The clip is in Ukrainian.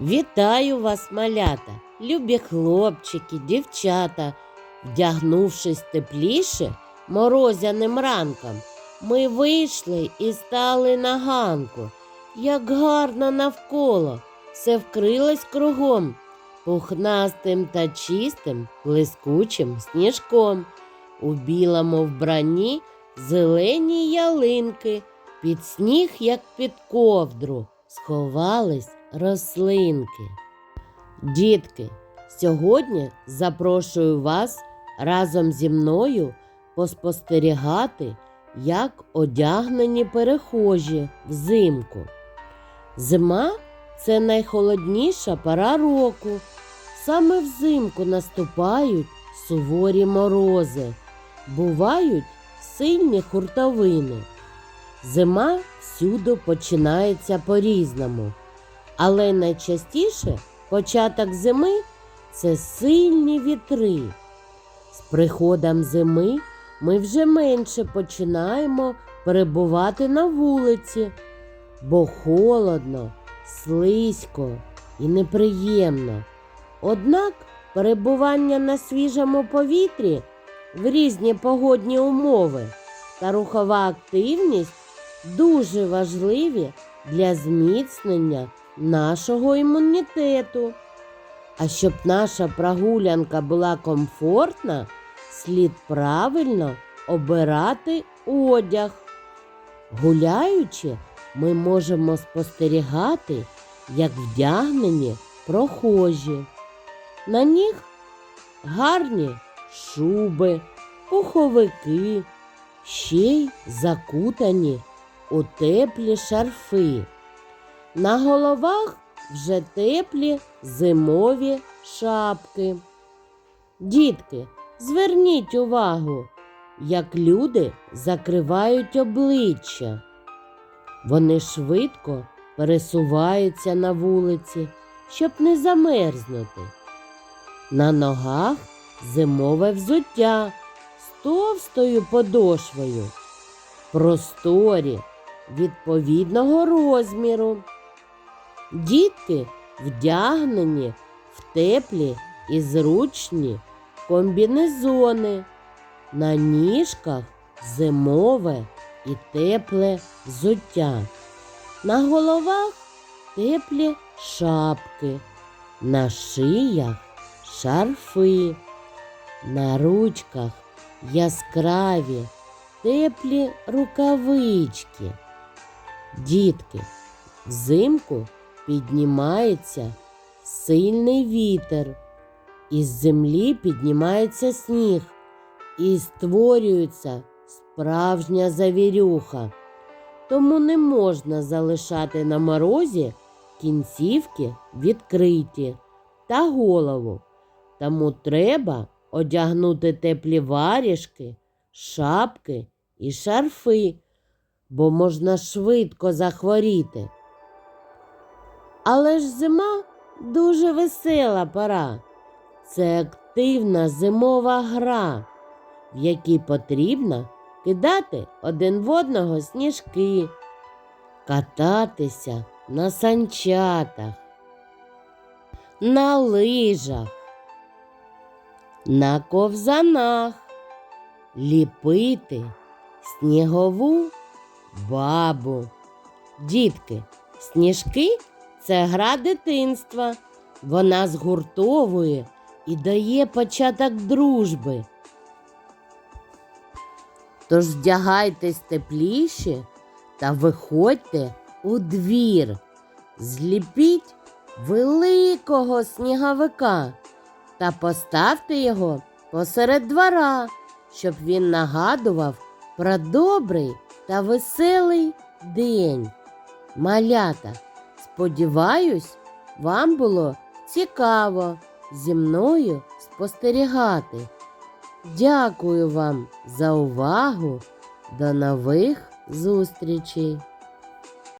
Вітаю вас, малята, любі хлопчики, дівчата. Вдягнувшись тепліше морозяним ранком, ми вийшли і стали на ганку. Як гарно навколо, все вкрилось кругом, пухнастим та чистим, блискучим сніжком. У білому вбранні зелені ялинки, під сніг, як під ковдру, сховались рослинки. Дітки, сьогодні запрошую вас разом зі мною поспостерігати, як одягнені перехожі взимку. Зима це найхолодніша пора року. Саме взимку наступають суворі морози, бувають сильні хуртовини. Зима всюди починається по-різному. Але найчастіше початок зими це сильні вітри. З приходом зими ми вже менше починаємо перебувати на вулиці, бо холодно, слизько і неприємно. Однак перебування на свіжому повітрі в різні погодні умови та рухова активність дуже важливі для зміцнення нашого імунітету. А щоб наша прогулянка була комфортна, слід правильно обирати одяг. Гуляючи, ми можемо спостерігати, як вдягнені прохожі. На них гарні шуби, пуховики, ще й закутані у теплі шарфи. На головах вже теплі зимові шапки. Дітки, зверніть увагу, як люди закривають обличчя. Вони швидко пересуваються на вулиці, щоб не замерзнути. На ногах зимове взуття з товстою подошвою, просторі відповідного розміру. Дітки вдягнені в теплі і зручні комбінезони, на ніжках зимове і тепле взуття, на головах теплі шапки, на шиях шарфи, на ручках яскраві теплі рукавички. Дітки, взимку піднімається сильний вітер, із землі піднімається сніг і створюється справжня завірюха. Тому не можна залишати на морозі кінцівки відкриті та голову. Тому треба одягнути теплі варіжки, шапки і шарфи, бо можна швидко захворіти. Але ж зима дуже весела пора. Це активна зимова гра, в якій потрібно кидати один в одного сніжки, кататися на санчатах, на лижах, на ковзанах, ліпити снігову бабу. Дітки, сніжки це гра дитинства. Вона згуртовує і дає початок дружби. Тож вдягайтесь тепліше та виходьте у двір. Зліпіть великого сніговика та поставте його посеред двора, щоб він нагадував про добрий та веселий день. Малята, сподіваюсь, вам було цікаво зі мною спостерігати. Дякую вам за увагу. До нових зустрічей!